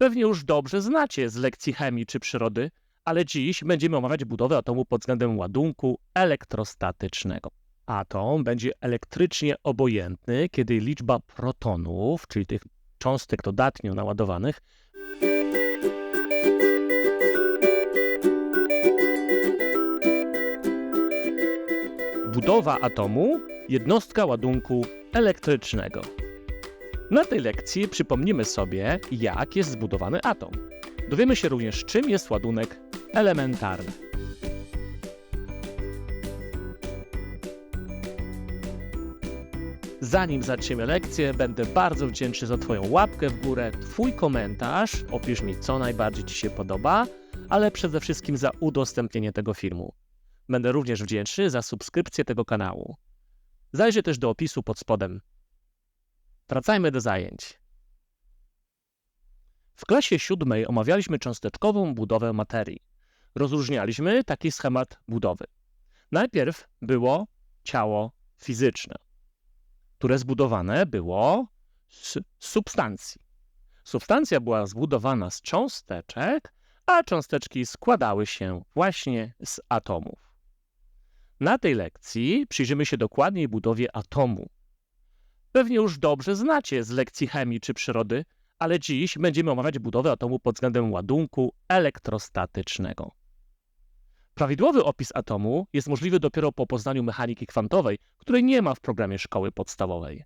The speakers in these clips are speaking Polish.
pewnie już dobrze znacie z lekcji chemii czy przyrody, ale dziś będziemy omawiać budowę atomu pod względem ładunku elektrostatycznego. Atom będzie elektrycznie obojętny, kiedy liczba protonów, czyli tych cząstek dodatnio naładowanych, budowa atomu jednostka ładunku elektrycznego. Na tej lekcji przypomnimy sobie, jak jest zbudowany atom. Dowiemy się również, czym jest ładunek elementarny. Zanim zaczniemy lekcję, będę bardzo wdzięczny za Twoją łapkę w górę, Twój komentarz, opisz mi, co najbardziej Ci się podoba, ale przede wszystkim za udostępnienie tego filmu. Będę również wdzięczny za subskrypcję tego kanału. Zajrzyj też do opisu pod spodem. Wracajmy do zajęć. W klasie siódmej omawialiśmy cząsteczkową budowę materii. Rozróżnialiśmy taki schemat budowy. Najpierw było ciało fizyczne, które zbudowane było z substancji. Substancja była zbudowana z cząsteczek, a cząsteczki składały się właśnie z atomów. Na tej lekcji przyjrzymy się dokładniej budowie atomu. Pewnie już dobrze znacie z lekcji chemii czy przyrody, ale dziś będziemy omawiać budowę atomu pod względem ładunku elektrostatycznego. Prawidłowy opis atomu jest możliwy dopiero po poznaniu mechaniki kwantowej, której nie ma w programie szkoły podstawowej.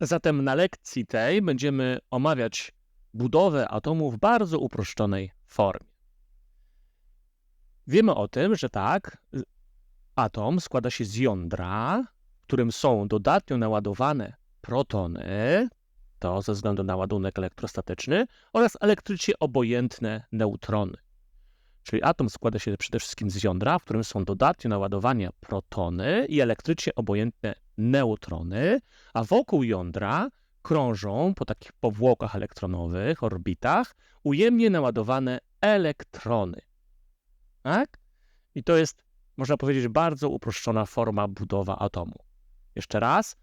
Zatem na lekcji tej będziemy omawiać budowę atomu w bardzo uproszczonej formie. Wiemy o tym, że tak, atom składa się z jądra, w którym są dodatnio naładowane protony, to ze względu na ładunek elektrostatyczny, oraz elektrycznie obojętne neutrony. Czyli atom składa się przede wszystkim z jądra, w którym są dodatnio naładowane protony i elektrycznie obojętne neutrony, a wokół jądra krążą po takich powłokach elektronowych, orbitach, ujemnie naładowane elektrony. Tak? I to jest, można powiedzieć, bardzo uproszczona forma budowa atomu. Jeszcze raz.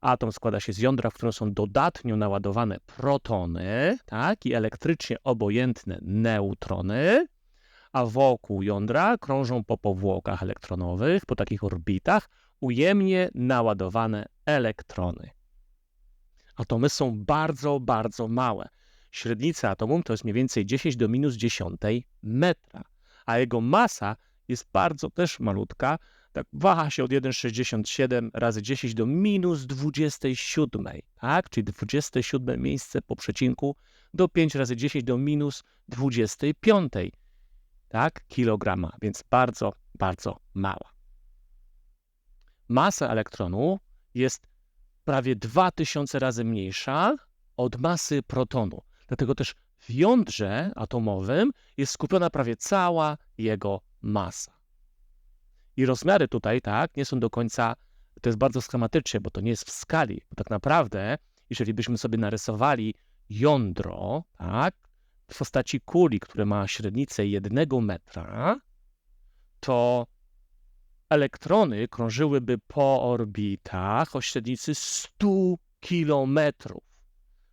Atom składa się z jądra, w którym są dodatnio naładowane protony tak? i elektrycznie obojętne neutrony, a wokół jądra krążą po powłokach elektronowych, po takich orbitach, ujemnie naładowane elektrony. Atomy są bardzo, bardzo małe. Średnica atomu to jest mniej więcej 10 do minus 10 metra a jego masa jest bardzo też malutka, tak waha się od 1,67 razy 10 do minus 27, tak? czyli 27 miejsce po przecinku do 5 razy 10 do minus 25 tak? kilograma, więc bardzo, bardzo mała. Masa elektronu jest prawie 2000 razy mniejsza od masy protonu. Dlatego też w jądrze atomowym jest skupiona prawie cała jego masa. I rozmiary tutaj, tak, nie są do końca, to jest bardzo schematycznie, bo to nie jest w skali, bo tak naprawdę, jeżeli byśmy sobie narysowali jądro, tak, w postaci kuli, które ma średnicę jednego metra, to elektrony krążyłyby po orbitach o średnicy 100 kilometrów.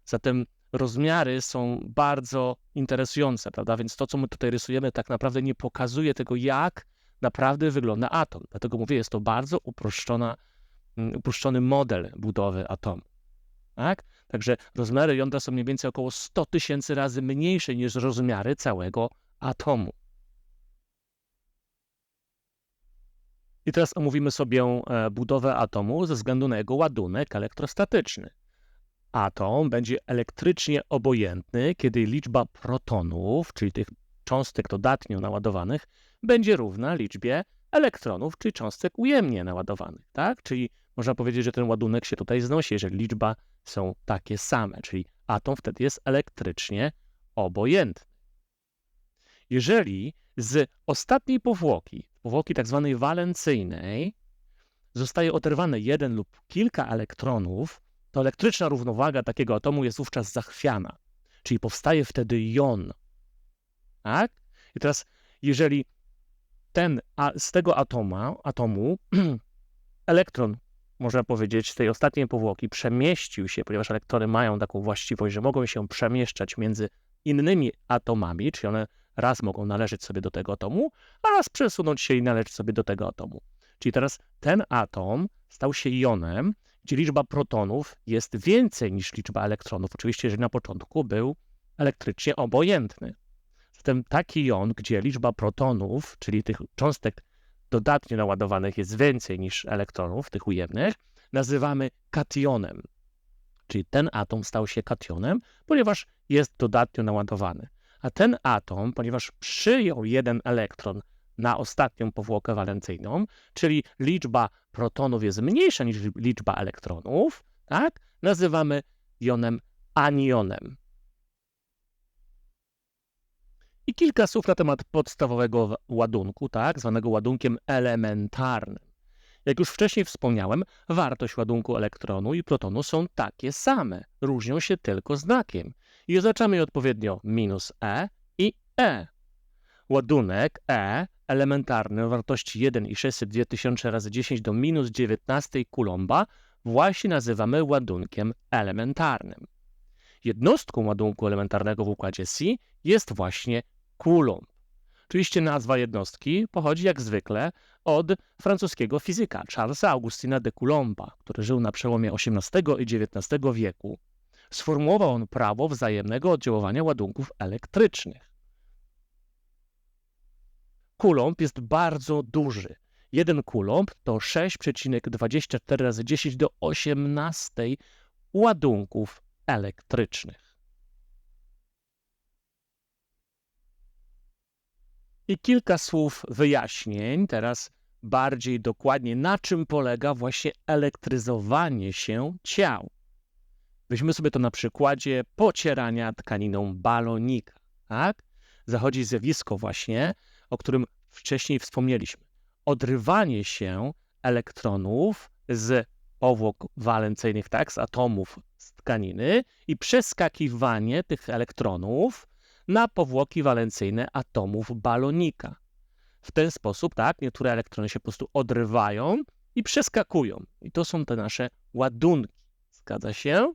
Zatem rozmiary są bardzo interesujące, prawda? Więc to, co my tutaj rysujemy, tak naprawdę nie pokazuje tego, jak naprawdę wygląda atom. Dlatego mówię, jest to bardzo uproszczona, mm, uproszczony model budowy atomu. Tak? Także rozmiary jądra są mniej więcej około 100 tysięcy razy mniejsze niż rozmiary całego atomu. I teraz omówimy sobie e, budowę atomu ze względu na jego ładunek elektrostatyczny. Atom będzie elektrycznie obojętny, kiedy liczba protonów, czyli tych cząstek dodatnio naładowanych, będzie równa liczbie elektronów, czyli cząstek ujemnie naładowanych. Tak? Czyli można powiedzieć, że ten ładunek się tutaj znosi, jeżeli liczba są takie same, czyli atom wtedy jest elektrycznie obojętny. Jeżeli z ostatniej powłoki, powłoki tak zwanej walencyjnej, zostaje oderwane jeden lub kilka elektronów, to elektryczna równowaga takiego atomu jest wówczas zachwiana, czyli powstaje wtedy jon. Tak? I teraz, jeżeli ten, a z tego atoma, atomu elektron można powiedzieć, z tej ostatniej powłoki przemieścił się, ponieważ elektrony mają taką właściwość, że mogą się przemieszczać między innymi atomami, czyli one raz mogą należeć sobie do tego atomu, a raz przesunąć się i należeć sobie do tego atomu. Czyli teraz ten atom stał się jonem, gdzie liczba protonów jest więcej niż liczba elektronów. Oczywiście, jeżeli na początku był elektrycznie obojętny. Zatem taki jon, gdzie liczba protonów, czyli tych cząstek dodatnio naładowanych jest więcej niż elektronów, tych ujemnych, nazywamy kationem. Czyli ten atom stał się kationem, ponieważ jest dodatnio naładowany. A ten atom, ponieważ przyjął jeden elektron na ostatnią powłokę walencyjną, czyli liczba protonów jest mniejsza niż liczba elektronów, tak? nazywamy jonem anionem. I kilka słów na temat podstawowego ładunku, tak, zwanego ładunkiem elementarnym. Jak już wcześniej wspomniałem, wartość ładunku elektronu i protonu są takie same, różnią się tylko znakiem i oznaczamy je odpowiednio minus E i E. Ładunek E elementarny o wartości 1,602 tysiące razy 10 do minus 19 kulomba właśnie nazywamy ładunkiem elementarnym. Jednostką ładunku elementarnego w układzie C jest właśnie Coulomb. Oczywiście nazwa jednostki pochodzi jak zwykle od francuskiego fizyka Charlesa Augustina de Coulomba, który żył na przełomie XVIII i XIX wieku. Sformułował on prawo wzajemnego oddziaływania ładunków elektrycznych. Coulomb jest bardzo duży. Jeden coulomb to 6,24 razy 10 do 18 ładunków elektrycznych. I kilka słów wyjaśnień, teraz bardziej dokładnie, na czym polega właśnie elektryzowanie się ciał. Weźmy sobie to na przykładzie pocierania tkaniną balonika. Tak? Zachodzi zjawisko właśnie, o którym wcześniej wspomnieliśmy. Odrywanie się elektronów z powłok walencyjnych, tak, z atomów z tkaniny i przeskakiwanie tych elektronów na powłoki walencyjne atomów balonika. W ten sposób, tak, niektóre elektrony się po prostu odrywają i przeskakują. I to są te nasze ładunki. Zgadza się?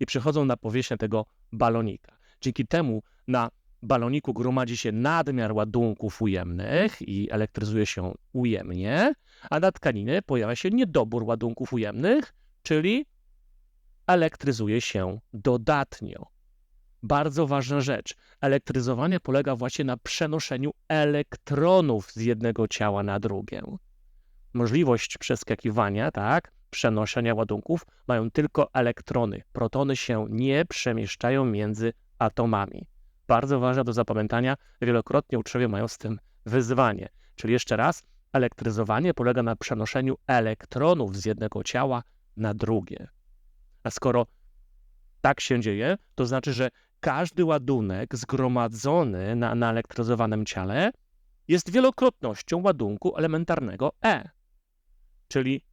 I przechodzą na powierzchnię tego balonika. Dzięki temu na baloniku gromadzi się nadmiar ładunków ujemnych i elektryzuje się ujemnie, a na tkaninie pojawia się niedobór ładunków ujemnych, czyli elektryzuje się dodatnio bardzo ważna rzecz. Elektryzowanie polega właśnie na przenoszeniu elektronów z jednego ciała na drugie. Możliwość przeskakiwania, tak, przenoszenia ładunków mają tylko elektrony. Protony się nie przemieszczają między atomami. Bardzo ważne do zapamiętania, wielokrotnie uczniowie mają z tym wyzwanie. Czyli jeszcze raz, elektryzowanie polega na przenoszeniu elektronów z jednego ciała na drugie. A skoro tak się dzieje, to znaczy, że każdy ładunek zgromadzony na naelektryzowanym ciele jest wielokrotnością ładunku elementarnego E. Czyli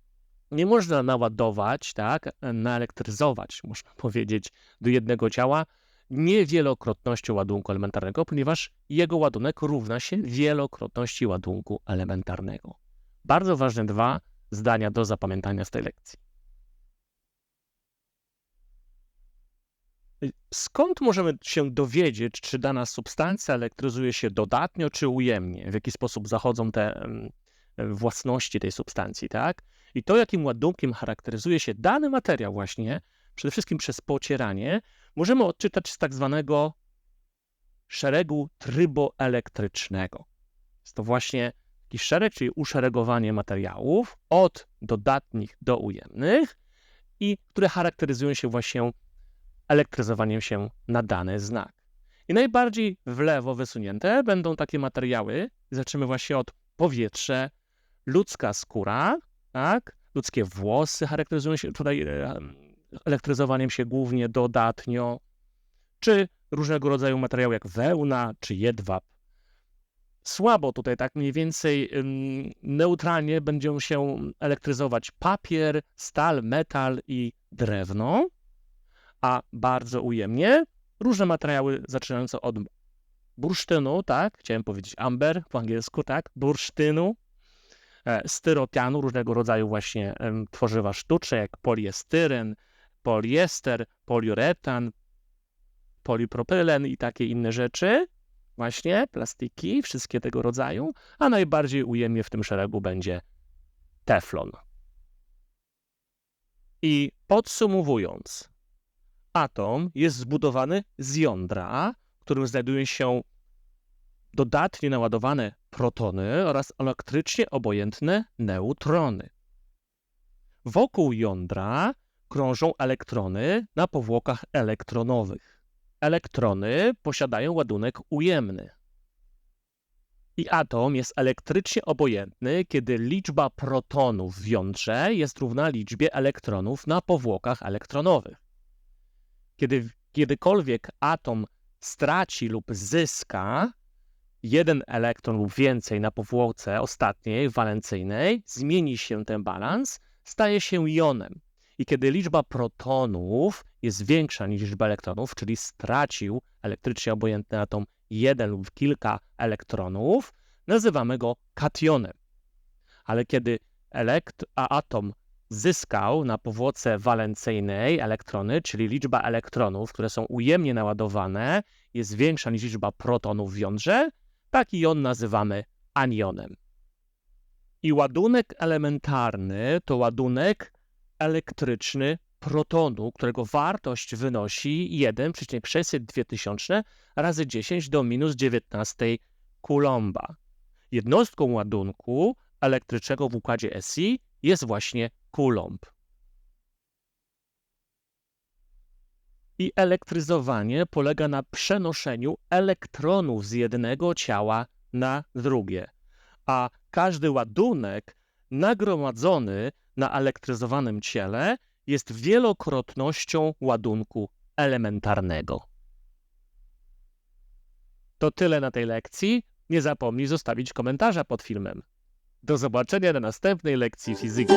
nie można naładować, tak, naelektryzować, można powiedzieć, do jednego ciała niewielokrotnością ładunku elementarnego, ponieważ jego ładunek równa się wielokrotności ładunku elementarnego. Bardzo ważne dwa zdania do zapamiętania z tej lekcji. Skąd możemy się dowiedzieć, czy dana substancja elektryzuje się dodatnio czy ujemnie? W jaki sposób zachodzą te własności tej substancji, tak? I to, jakim ładunkiem charakteryzuje się dany materiał właśnie, przede wszystkim przez pocieranie, możemy odczytać z tak zwanego szeregu tryboelektrycznego. Jest to właśnie taki szereg, czyli uszeregowanie materiałów od dodatnich do ujemnych i które charakteryzują się właśnie elektryzowaniem się na dany znak. I najbardziej w lewo wysunięte będą takie materiały, zaczynamy właśnie od powietrze, ludzka skóra, tak? ludzkie włosy charakteryzują się tutaj elektryzowaniem się głównie dodatnio, czy różnego rodzaju materiały jak wełna czy jedwab. Słabo tutaj, tak mniej więcej neutralnie będą się elektryzować papier, stal, metal i drewno a bardzo ujemnie różne materiały zaczynające od bursztynu, tak, chciałem powiedzieć amber po angielsku, tak, bursztynu, e, styropianu, różnego rodzaju właśnie tworzywa sztuczne, jak poliestyryn, poliester, poliuretan, polipropylen i takie inne rzeczy. Właśnie plastiki, wszystkie tego rodzaju, a najbardziej ujemnie w tym szeregu będzie teflon. I podsumowując, atom jest zbudowany z jądra, w którym znajdują się dodatnie naładowane protony oraz elektrycznie obojętne neutrony. Wokół jądra krążą elektrony na powłokach elektronowych. Elektrony posiadają ładunek ujemny. I atom jest elektrycznie obojętny, kiedy liczba protonów w jądrze jest równa liczbie elektronów na powłokach elektronowych. Kiedy kiedykolwiek atom straci lub zyska jeden elektron lub więcej na powłoce ostatniej, walencyjnej, zmieni się ten balans, staje się jonem. I kiedy liczba protonów jest większa niż liczba elektronów, czyli stracił elektrycznie obojętny atom jeden lub kilka elektronów, nazywamy go kationem. Ale kiedy atom zyskał na powłoce walencyjnej elektrony, czyli liczba elektronów, które są ujemnie naładowane, jest większa niż liczba protonów w jądrze, taki jon nazywamy anionem. I ładunek elementarny to ładunek elektryczny protonu, którego wartość wynosi 1,602 razy 10 do minus 19 kulomba. Jednostką ładunku elektrycznego w układzie SI jest właśnie kulomb. I elektryzowanie polega na przenoszeniu elektronów z jednego ciała na drugie, a każdy ładunek nagromadzony na elektryzowanym ciele jest wielokrotnością ładunku elementarnego. To tyle na tej lekcji. Nie zapomnij zostawić komentarza pod filmem. Do zobaczenia na następnej lekcji fizyki.